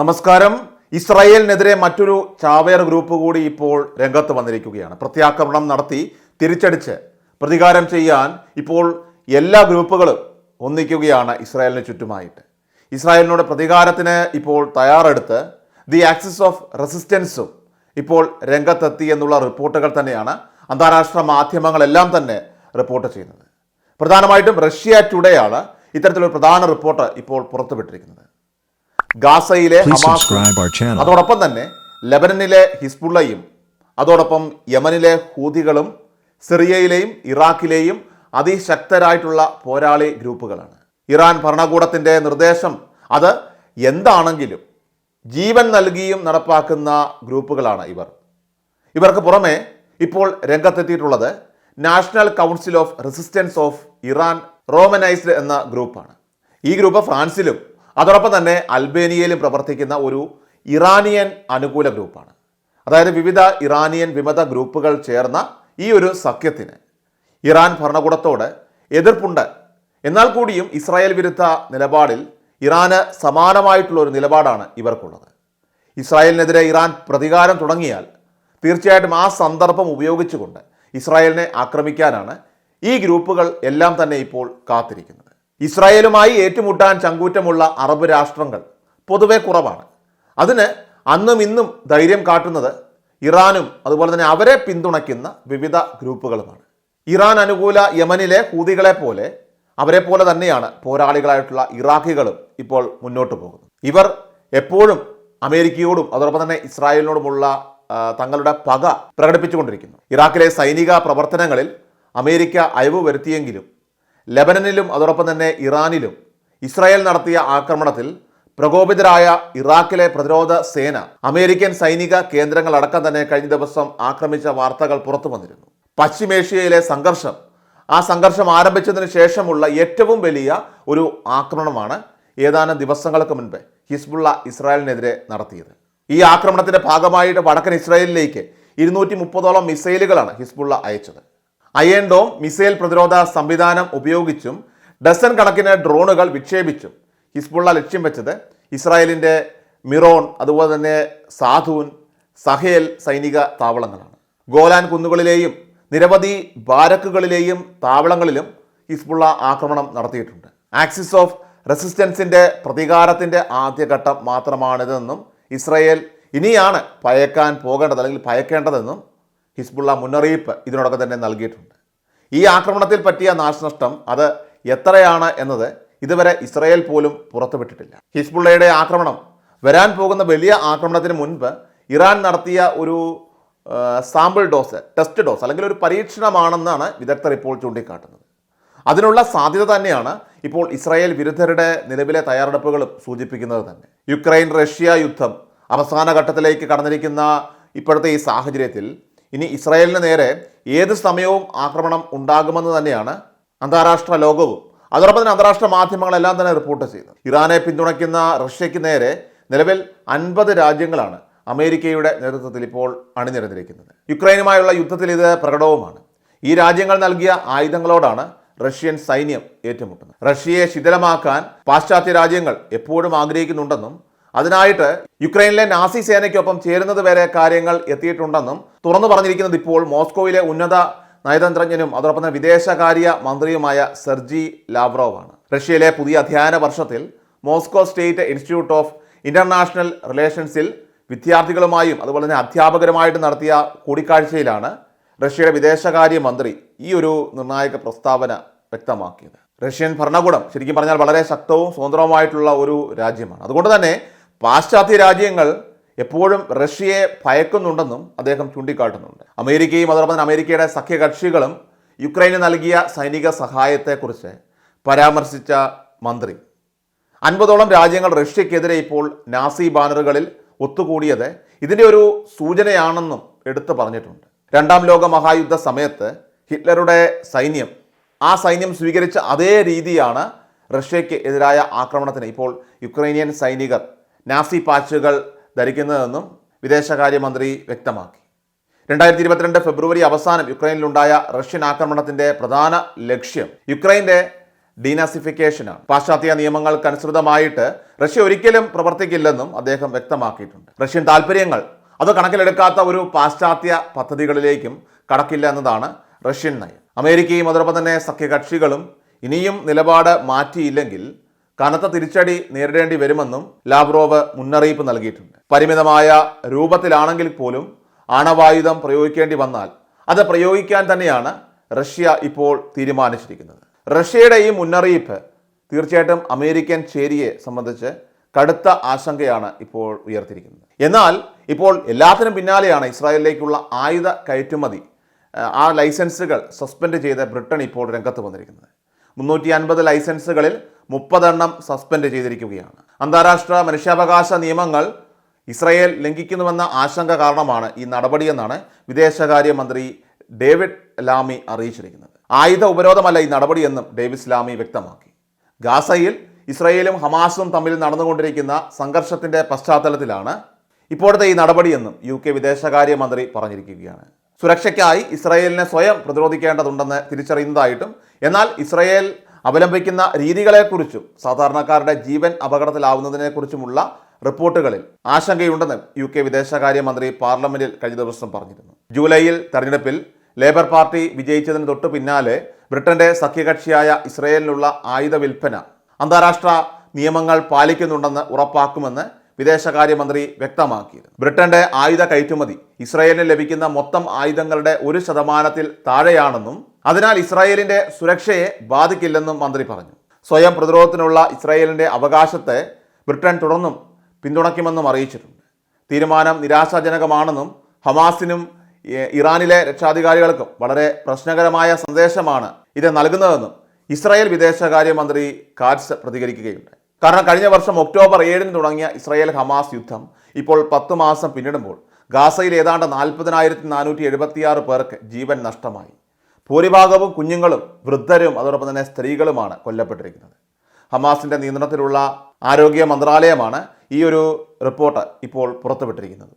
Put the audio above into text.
നമസ്കാരം. ഇസ്രായേലിനെതിരെ മറ്റൊരു ചാവേർ ഗ്രൂപ്പ് കൂടി ഇപ്പോൾ രംഗത്ത് വന്നിരിക്കുകയാണ്. പ്രത്യാക്രമണം നടത്തി തിരിച്ചടിച്ച് പ്രതികാരം ചെയ്യാൻ ഇപ്പോൾ എല്ലാ ഗ്രൂപ്പുകളും ഒന്നിക്കുകയാണ് ഇസ്രായേലിന് ചുറ്റുമായിട്ട്. ഇസ്രായേലിനോട് പ്രതികാരത്തിന് ഇപ്പോൾ തയ്യാറെടുത്ത് ദി ആക്സിസ് ഓഫ് റെസിസ്റ്റൻസും ഇപ്പോൾ രംഗത്തെത്തി എന്നുള്ള റിപ്പോർട്ടുകൾ തന്നെയാണ് അന്താരാഷ്ട്ര മാധ്യമങ്ങളെല്ലാം തന്നെ റിപ്പോർട്ട് ചെയ്യുന്നത്. പ്രധാനമായിട്ടും റഷ്യ ടുഡേ ആണ് ഇത്തരത്തിലൊരു പ്രധാന റിപ്പോർട്ട് ഇപ്പോൾ പുറത്തുവിട്ടിരിക്കുന്നത്. ഗാസയിലെ ഹമാസും. അതോടൊപ്പം തന്നെ ലബനനിലെ ഹിസ്ബുള്ളയും അതോടൊപ്പം യമനിലെ ഹൂതികളും സിറിയയിലെയും ഇറാഖിലെയും അതിശക്തരായിട്ടുള്ള പോരാളി ഗ്രൂപ്പുകളാണ്. ഇറാൻ ഭരണകൂടത്തിന്റെ നിർദ്ദേശം അത് എന്താണെങ്കിലും ജീവൻ നൽകിയും നടപ്പാക്കുന്ന ഗ്രൂപ്പുകളാണ് ഇവർ. ഇവർക്ക് പുറമെ ഇപ്പോൾ രംഗത്തെത്തിയിട്ടുള്ളത് national council of resistance of Iran romanised എന്ന ഗ്രൂപ്പാണ്. ഈ ഗ്രൂപ്പ് ഫ്രാൻസിലും അതോടൊപ്പം തന്നെ അൽബേനിയയിലും പ്രവർത്തിക്കുന്ന ഒരു ഇറാനിയൻ അനുകൂല ഗ്രൂപ്പാണ്. അതായത് വിവിധ ഇറാനിയൻ വിമത ഗ്രൂപ്പുകൾ ചേർന്ന ഈ ഒരു സഖ്യത്തിന് ഇറാൻ ഭരണകൂടത്തോട് എതിർപ്പുണ്ട്. എന്നാൽ കൂടിയും ഇസ്രായേൽ വിരുദ്ധ നിലപാടിൽ ഇറാന് സമാനമായിട്ടുള്ള ഒരു നിലപാടാണ് ഇവർക്കുള്ളത്. ഇസ്രായേലിനെതിരെ ഇറാൻ പ്രതികാരം തുടങ്ങിയാൽ തീർച്ചയായിട്ടും ആ സന്ദർഭം ഉപയോഗിച്ചുകൊണ്ട് ഇസ്രായേലിനെ ആക്രമിക്കാനാണ് ഈ ഗ്രൂപ്പുകൾ എല്ലാം തന്നെ ഇപ്പോൾ കാത്തിരിക്കുന്നത്. ഇസ്രായേലുമായി ഏറ്റുമുട്ടാൻ ചങ്കൂറ്റമുള്ള അറബ് രാഷ്ട്രങ്ങൾ പൊതുവെ കുറവാണ്. അതിന് അന്നും ഇന്നും ധൈര്യം കാട്ടുന്നത് ഇറാനും അതുപോലെ തന്നെ അവരെ പിന്തുണയ്ക്കുന്ന വിവിധ ഗ്രൂപ്പുകളുമാണ്. ഇറാൻ അനുകൂല യമനിലെ ഹൂതികളെ പോലെ അവരെ പോലെ തന്നെയാണ് പോരാളികളായിട്ടുള്ള ഇറാഖികളും ഇപ്പോൾ മുന്നോട്ട് പോകുന്നത്. ഇവർ എപ്പോഴും അമേരിക്കയോടും അതോടൊപ്പം തന്നെ ഇസ്രായേലിനോടുമുള്ള തങ്ങളുടെ പക പ്രകടിപ്പിച്ചുകൊണ്ടിരിക്കുന്നു. ഇറാഖിലെ സൈനിക പ്രവർത്തനങ്ങളിൽ അമേരിക്ക അയവ് വരുത്തിയെങ്കിലും ലെബനനിലും അതോടൊപ്പം തന്നെ ഇറാനിലും ഇസ്രായേൽ നടത്തിയ ആക്രമണത്തിൽ പ്രകോപിതരായ ഇറാഖിലെ പ്രതിരോധ സേന അമേരിക്കൻ സൈനിക കേന്ദ്രങ്ങൾ അടക്കം തന്നെ കഴിഞ്ഞ ദിവസം ആക്രമിച്ച വാർത്തകൾ പുറത്തു വന്നിരുന്നു പശ്ചിമേഷ്യയിലെ സംഘർഷം ആ സംഘർഷം ആരംഭിച്ചതിന് ശേഷമുള്ള ഏറ്റവും വലിയ ഒരു ആക്രമണമാണ് ഏതാനും ദിവസങ്ങൾക്ക് മുൻപ് ഹിസ്ബുള്ള ഇസ്രായേലിനെതിരെ നടത്തിയത്. ഈ ആക്രമണത്തിന്റെ ഭാഗമായിട്ട് വടക്കൻ ഇസ്രായേലിലേക്ക് ഇരുന്നൂറ്റി മുപ്പതോളം മിസൈലുകളാണ് ഹിസ്ബുള്ള അയച്ചത്. അയൺ ഡോം മിസൈൽ പ്രതിരോധ സംവിധാനം ഉപയോഗിച്ചും ഡസൻ കണക്കിന് ഡ്രോണുകൾ വിക്ഷേപിച്ചും ഹിസ്ബുള്ള ലക്ഷ്യം വെച്ചത് ഇസ്രായേലിന്റെ മിറോൺ അതുപോലെ തന്നെ സാധൂൻ സഹേൽ സൈനിക താവളങ്ങളാണ്. ഗോലാൻ കുന്നുകളിലെയും നിരവധി ബാരക്കുകളിലെയും താവളങ്ങളിലും ഹിസ്ബുള്ള ആക്രമണം നടത്തിയിട്ടുണ്ട്. ആക്സിസ് ഓഫ് റെസിസ്റ്റൻസിന്റെ പ്രതികാരത്തിന്റെ ആദ്യഘട്ടം മാത്രമാണിതെന്നും ഇസ്രായേൽ ഇനിയാണ് ഭയക്കാൻ പോകേണ്ടത് അല്ലെങ്കിൽ ഭയക്കേണ്ടതെന്നും ഹിസ്ബുള്ള മുന്നറിയിപ്പ് ഇതിനോടൊക്കെ തന്നെ നൽകിയിട്ടുണ്ട്. ഈ ആക്രമണത്തിൽ പറ്റിയ നാശനഷ്ടം അത് എത്രയാണ് എന്നത് ഇതുവരെ ഇസ്രായേൽ പോലും പുറത്തുവിട്ടിട്ടില്ല. ഹിസ്ബുള്ളയുടെ ആക്രമണം വരാൻ പോകുന്ന വലിയ ആക്രമണത്തിന് മുൻപ് ഇറാൻ നടത്തിയ ഒരു സാമ്പിൾ ഡോസ് ടെസ്റ്റ് ഡോസ് അല്ലെങ്കിൽ ഒരു പരീക്ഷണമാണെന്നാണ് വിദഗ്ധർ ഇപ്പോൾ ചൂണ്ടിക്കാട്ടുന്നത്. അതിനുള്ള സാധ്യത തന്നെയാണ് ഇപ്പോൾ ഇസ്രായേൽ വിരുദ്ധരുടെ നിലവിലെ തയ്യാറെടുപ്പുകളും സൂചിപ്പിക്കുന്നത് തന്നെ. യുക്രൈൻ റഷ്യ യുദ്ധം അവസാന ഘട്ടത്തിലേക്ക് കടന്നിരിക്കുന്ന ഇപ്പോഴത്തെ ഈ സാഹചര്യത്തിൽ ഇനി ഇസ്രായേലിന് നേരെ ഏത് സമയവും ആക്രമണം ഉണ്ടാകുമെന്ന് തന്നെയാണ് അന്താരാഷ്ട്ര ലോകവും. അതോടൊപ്പം തന്നെ അന്താരാഷ്ട്ര മാധ്യമങ്ങളെല്ലാം തന്നെ റിപ്പോർട്ട് ചെയ്തു ഇറാനെ പിന്തുണയ്ക്കുന്ന റഷ്യയ്ക്ക് നേരെ നിലവിൽ അൻപത് രാജ്യങ്ങളാണ് അമേരിക്കയുടെ നേതൃത്വത്തിൽ ഇപ്പോൾ അണിനിരന്നിരിക്കുന്നത്. യുക്രൈനുമായുള്ള യുദ്ധത്തിൽ ഇത് പ്രകടവുമാണ്. ഈ രാജ്യങ്ങൾ നൽകിയ ആയുധങ്ങളോടാണ് റഷ്യൻ സൈന്യം ഏറ്റുമുട്ടുന്നത്. റഷ്യയെ ശിഥിലമാക്കാൻ പാശ്ചാത്യ രാജ്യങ്ങൾ എപ്പോഴും ആഗ്രഹിക്കുന്നുണ്ടെന്നും അതിനായിട്ട് യുക്രൈനിലെ നാസി സേനയ്ക്കൊപ്പം ചേരുന്നത് വരെ കാര്യങ്ങൾ എത്തിയിട്ടുണ്ടെന്നും തുറന്നു പറഞ്ഞിരിക്കുന്നത് ഇപ്പോൾ മോസ്കോയിലെ ഉന്നത നയതന്ത്രജ്ഞനും അതോടൊപ്പം തന്നെ വിദേശകാര്യ മന്ത്രിയുമായ സെർജി ആണ്. റഷ്യയിലെ പുതിയ അധ്യയന വർഷത്തിൽ Moscow state institute of international റിലേഷൻസിൽ വിദ്യാർത്ഥികളുമായും അതുപോലെ തന്നെ അധ്യാപകരുമായിട്ട് നടത്തിയ കൂടിക്കാഴ്ചയിലാണ് റഷ്യയുടെ വിദേശകാര്യ മന്ത്രി ഈ ഒരു നിർണായക പ്രസ്താവന വ്യക്തമാക്കിയത് റഷ്യൻ ഭരണകൂടം ശരിക്കും പറഞ്ഞാൽ വളരെ ശക്തവും സ്വതന്ത്രവുമായിട്ടുള്ള ഒരു രാജ്യമാണ് അതുകൊണ്ട് തന്നെ പാശ്ചാത്യ രാജ്യങ്ങൾ എപ്പോഴും റഷ്യയെ ഭയക്കുന്നുണ്ടെന്നും അദ്ദേഹം ചൂണ്ടിക്കാട്ടുന്നുണ്ട്. അമേരിക്കയും അതോടൊപ്പം തന്നെ അമേരിക്കയുടെ സഖ്യകക്ഷികളും യുക്രൈന് നൽകിയ സൈനിക സഹായത്തെക്കുറിച്ച് പരാമർശിച്ച മന്ത്രി. അൻപതോളം രാജ്യങ്ങൾ റഷ്യക്കെതിരെ ഇപ്പോൾ നാസി ബാനറുകളിൽ ഒത്തുകൂടിയത് ഇതിന്റെ ഒരു സൂചനയാണെന്നും എടുത്തു പറഞ്ഞിട്ടുണ്ട്. രണ്ടാം ലോക മഹായുദ്ധ സമയത്ത് ഹിറ്റ്ലറുടെ സൈന്യം ആ സൈന്യം സ്വീകരിച്ച അതേ രീതിയാണ് റഷ്യയ്ക്ക് എതിരായ ആക്രമണത്തിന് ഇപ്പോൾ യുക്രൈനിയൻ സൈനികർ നാസി പാച്ചുകൾ ധരിക്കുന്നതെന്നും വിദേശകാര്യമന്ത്രി വ്യക്തമാക്കി. രണ്ടായിരത്തി ഇരുപത്തിരണ്ട് ഫെബ്രുവരി അവസാനം യുക്രൈനിലുണ്ടായ റഷ്യൻ ആക്രമണത്തിന്റെ പ്രധാന ലക്ഷ്യം യുക്രൈന്റെ ഡീനാസിഫിക്കേഷനാണ്. പാശ്ചാത്യ നിയമങ്ങൾക്കനുസൃതമായിട്ട് റഷ്യ ഒരിക്കലും പ്രവർത്തിക്കില്ലെന്നും അദ്ദേഹം വ്യക്തമാക്കിയിട്ടുണ്ട്. റഷ്യൻ താല്പര്യങ്ങൾ അത് കണക്കിലെടുക്കാത്ത ഒരു പാശ്ചാത്യ പദ്ധതികളിലേക്കും കടക്കില്ല എന്നതാണ് റഷ്യൻ നയം. അമേരിക്കയും അതോടൊപ്പം തന്നെ സഖ്യകക്ഷികളും ഇനിയും നിലപാട് മാറ്റിയില്ലെങ്കിൽ കനത്ത തിരിച്ചടി നേരിടേണ്ടി വരുമെന്നും ലാബ്രോവ് മുന്നറിയിപ്പ് നൽകിയിട്ടുണ്ട്. പരിമിതമായ രൂപത്തിലാണെങ്കിൽ പോലും ആണവായുധം പ്രയോഗിക്കേണ്ടി വന്നാൽ അത് പ്രയോഗിക്കാൻ തന്നെയാണ് റഷ്യ ഇപ്പോൾ തീരുമാനിച്ചിരിക്കുന്നത്. റഷ്യയുടെ ഈ മുന്നറിയിപ്പ് തീർച്ചയായിട്ടും അമേരിക്കൻ ചേരിയെ സംബന്ധിച്ച് കടുത്ത ആശങ്കയാണ് ഇപ്പോൾ ഉയർത്തിയിരിക്കുന്നത്. എന്നാൽ ഇപ്പോൾ എല്ലാത്തിനും പിന്നാലെയാണ് ഇസ്രായേലിലേക്കുള്ള ആയുധ കയറ്റുമതി ആ ലൈസൻസുകൾ സസ്പെൻഡ് ചെയ്ത് ബ്രിട്ടൻ ഇപ്പോൾ രംഗത്ത് വന്നിരിക്കുന്നത്. മുന്നൂറ്റി അൻപത് ലൈസൻസുകളിൽ മുപ്പതെണ്ണം സസ്പെൻഡ് ചെയ്തിരിക്കുകയാണ്. അന്താരാഷ്ട്ര മനുഷ്യാവകാശ നിയമങ്ങൾ ഇസ്രയേൽ ലംഘിക്കുന്നുവെന്ന ആശങ്ക കാരണമാണ് ഈ നടപടിയെന്നാണ് വിദേശകാര്യമന്ത്രി ഡേവിഡ് ലാമി അറിയിച്ചിരിക്കുന്നത്. ആയുധ ഉപരോധമല്ല ഈ നടപടിയെന്നും ഡേവിസ് ലാമി വ്യക്തമാക്കി. ഗാസയിൽ ഇസ്രയേലും ഹമാസും തമ്മിൽ നടന്നുകൊണ്ടിരിക്കുന്ന സംഘർഷത്തിന്റെ പശ്ചാത്തലത്തിലാണ് ഇപ്പോഴത്തെ ഈ നടപടിയെന്നും യു കെ വിദേശകാര്യമന്ത്രി പറഞ്ഞിരിക്കുകയാണ്. സുരക്ഷയ്ക്കായി ഇസ്രയേലിനെ സ്വയം പ്രതിരോധിക്കേണ്ടതുണ്ടെന്ന് തിരിച്ചറിയുന്നതായിട്ടും എന്നാൽ ഇസ്രയേൽ അവലംബിക്കുന്ന രീതികളെക്കുറിച്ചും സാധാരണക്കാരുടെ ജീവൻ അപകടത്തിലാവുന്നതിനെക്കുറിച്ചുമുള്ള റിപ്പോർട്ടുകളിൽ ആശങ്കയുണ്ടെന്ന് യു കെ വിദേശകാര്യമന്ത്രി പാർലമെന്റിൽ കഴിഞ്ഞ ദിവസം പറഞ്ഞിരുന്നു. ജൂലൈയിൽ തെരഞ്ഞെടുപ്പിൽ ലേബർ പാർട്ടി വിജയിച്ചതിന് തൊട്ടു പിന്നാലെ ബ്രിട്ടന്റെ സഖ്യകക്ഷിയായ ഇസ്രയേലിനുള്ള ആയുധ വിൽപ്പന അന്താരാഷ്ട്ര നിയമങ്ങൾ പാലിക്കുന്നുണ്ടെന്ന് ഉറപ്പാക്കുമെന്ന് വിദേശകാര്യമന്ത്രി വ്യക്തമാക്കിയിരുന്നു. ബ്രിട്ടന്റെ ആയുധ കയറ്റുമതി ഇസ്രയേലിന് ലഭിക്കുന്ന മൊത്തം ആയുധങ്ങളുടെ ഒരു ശതമാനത്തിൽ താഴെയാണെന്നും അതിനാൽ ഇസ്രായേലിന്റെ സുരക്ഷയെ ബാധിക്കില്ലെന്നും മന്ത്രി പറഞ്ഞു. സ്വയം പ്രതിരോധത്തിനുള്ള ഇസ്രായേലിന്റെ അവകാശത്തെ ബ്രിട്ടൻ തുടർന്നും പിന്തുണയ്ക്കുമെന്നും അറിയിച്ചിട്ടുണ്ട്. തീരുമാനം നിരാശാജനകമാണെന്നും ഹമാസിനും ഇറാനിലെ രക്ഷാധികാരികൾക്കും വളരെ പ്രശ്നകരമായ സന്ദേശമാണ് ഇത് നൽകുന്നതെന്നും ഇസ്രായേൽ വിദേശകാര്യമന്ത്രി കാറ്റ്സ് പ്രതികരിക്കുകയുണ്ട് കാരണം കഴിഞ്ഞ വർഷം ഒക്ടോബർ ഏഴിന് തുടങ്ങിയ ഇസ്രായേൽ ഹമാസ് യുദ്ധം ഇപ്പോൾ പത്ത് മാസം പിന്നിടുമ്പോൾ ഗാസയിൽ ഏതാണ്ട് നാൽപ്പതിനായിരത്തി നാനൂറ്റി എഴുപത്തിയാറ് പേർക്ക് ജീവൻ നഷ്ടമായി. ഭൂരിഭാഗവും കുഞ്ഞുങ്ങളും വൃദ്ധരും അതോടൊപ്പം തന്നെ സ്ത്രീകളുമാണ് കൊല്ലപ്പെട്ടിരിക്കുന്നത്. ഹമാസിന്റെ നിയന്ത്രണത്തിലുള്ള ആരോഗ്യ മന്ത്രാലയമാണ് ഈ ഒരു റിപ്പോർട്ട് ഇപ്പോൾ പുറത്തുവിട്ടിരിക്കുന്നത്.